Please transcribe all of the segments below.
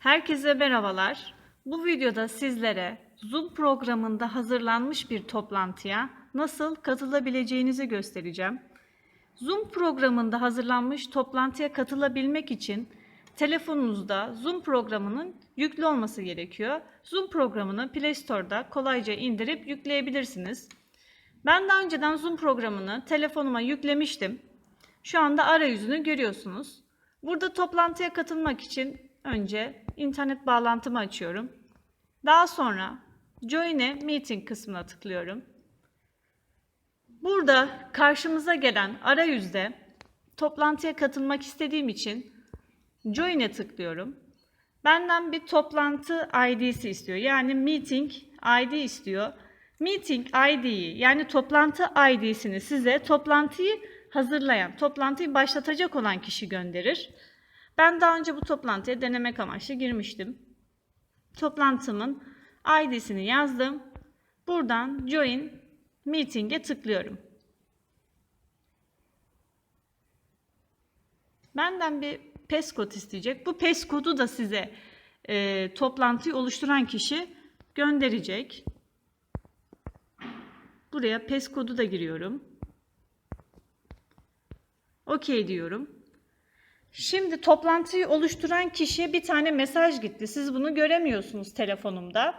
Herkese merhabalar. Bu videoda sizlere Zoom programında hazırlanmış bir toplantıya nasıl katılabileceğinizi göstereceğim. Zoom programında hazırlanmış toplantıya katılabilmek için telefonunuzda Zoom programının yüklü olması gerekiyor. Zoom programını Play Store'da kolayca indirip yükleyebilirsiniz. Ben daha önceden Zoom programını telefonuma yüklemiştim. Şu anda arayüzünü görüyorsunuz. Burada toplantıya katılmak için önce internet bağlantımı açıyorum. Daha sonra Join a Meeting kısmına tıklıyorum. Burada karşımıza gelen arayüzde toplantıya katılmak istediğim için Join'e tıklıyorum. Benden bir toplantı ID'si istiyor. Yani Meeting ID istiyor. Meeting ID'yi yani toplantı ID'sini size toplantıyı hazırlayan, toplantıyı başlatacak olan kişi gönderir. Ben daha önce bu toplantıya denemek amaçlı girmiştim. Toplantımın ID'sini yazdım. Buradan Join Meeting'e tıklıyorum. Benden bir PES kod isteyecek. Bu PES kodu da size e, toplantıyı oluşturan kişi gönderecek. Buraya PES kodu da giriyorum. OK diyorum. Şimdi toplantıyı oluşturan kişiye bir tane mesaj gitti. Siz bunu göremiyorsunuz telefonumda.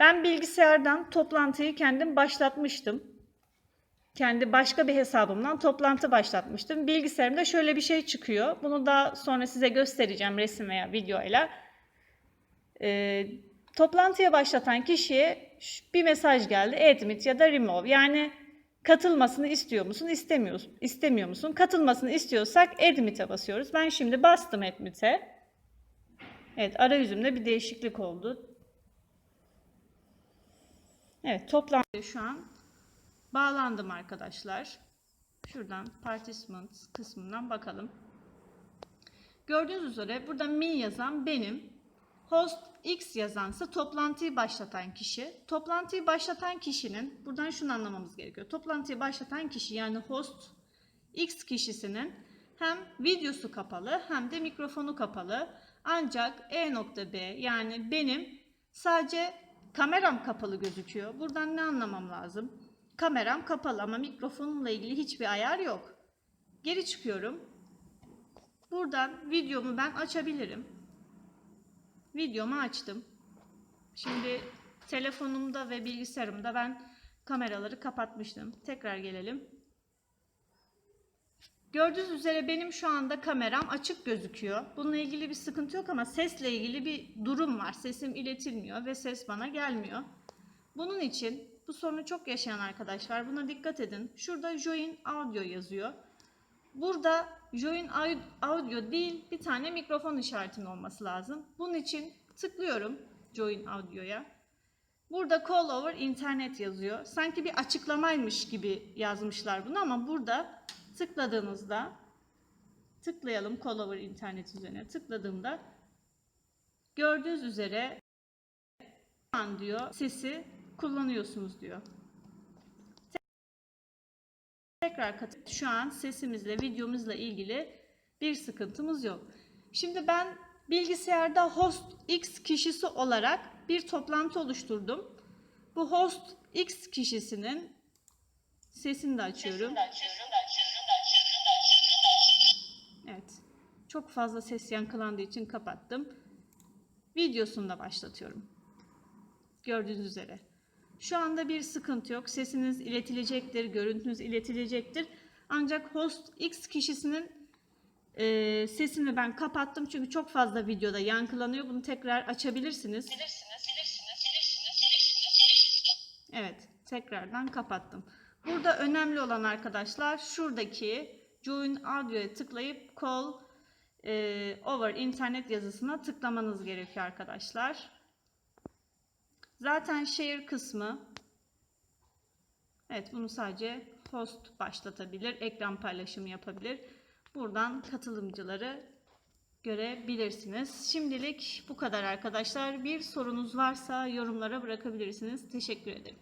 Ben bilgisayardan toplantıyı kendim başlatmıştım. Kendi başka bir hesabımdan toplantı başlatmıştım. Bilgisayarımda şöyle bir şey çıkıyor. Bunu daha sonra size göstereceğim resim veya videoyla. Ee, toplantıya başlatan kişiye bir mesaj geldi. Admit ya da remove. Yani katılmasını istiyor musun, istemiyor, istemiyor musun? Katılmasını istiyorsak admit'e basıyoruz. Ben şimdi bastım admit'e. Evet, arayüzümde bir değişiklik oldu. Evet, toplantı şu an bağlandım arkadaşlar. Şuradan participants kısmından bakalım. Gördüğünüz üzere burada me yazan benim. Host X yazansa toplantıyı başlatan kişi. Toplantıyı başlatan kişinin, buradan şunu anlamamız gerekiyor. Toplantıyı başlatan kişi yani host X kişisinin hem videosu kapalı hem de mikrofonu kapalı. Ancak E.B yani benim sadece kameram kapalı gözüküyor. Buradan ne anlamam lazım? Kameram kapalı ama mikrofonumla ilgili hiçbir ayar yok. Geri çıkıyorum. Buradan videomu ben açabilirim. Videomu açtım. Şimdi telefonumda ve bilgisayarımda ben kameraları kapatmıştım. Tekrar gelelim. Gördüğünüz üzere benim şu anda kameram açık gözüküyor. Bununla ilgili bir sıkıntı yok ama sesle ilgili bir durum var. Sesim iletilmiyor ve ses bana gelmiyor. Bunun için bu sorunu çok yaşayan arkadaşlar buna dikkat edin. Şurada Join Audio yazıyor. Burada Join Audio değil bir tane mikrofon işaretinin olması lazım. Bunun için tıklıyorum Join Audio'ya. Burada Call Over Internet yazıyor. Sanki bir açıklamaymış gibi yazmışlar bunu ama burada tıkladığınızda tıklayalım Call Over Internet üzerine tıkladığımda gördüğünüz üzere an diyor sesi kullanıyorsunuz diyor. Tekrar katı şu an sesimizle videomuzla ilgili bir sıkıntımız yok. Şimdi ben bilgisayarda host X kişisi olarak bir toplantı oluşturdum. Bu host X kişisinin sesini de açıyorum. Evet. Çok fazla ses yankılandığı için kapattım. Videosunu da başlatıyorum. Gördüğünüz üzere. Şu anda bir sıkıntı yok. Sesiniz iletilecektir, görüntünüz iletilecektir. Ancak host X kişisinin e, sesini ben kapattım çünkü çok fazla videoda yankılanıyor. Bunu tekrar açabilirsiniz. Evet, tekrardan kapattım. Burada önemli olan arkadaşlar şuradaki Join Audio'ya tıklayıp Call e, Over Internet yazısına tıklamanız gerekiyor arkadaşlar. Zaten share kısmı Evet bunu sadece host başlatabilir, ekran paylaşımı yapabilir. Buradan katılımcıları görebilirsiniz. Şimdilik bu kadar arkadaşlar. Bir sorunuz varsa yorumlara bırakabilirsiniz. Teşekkür ederim.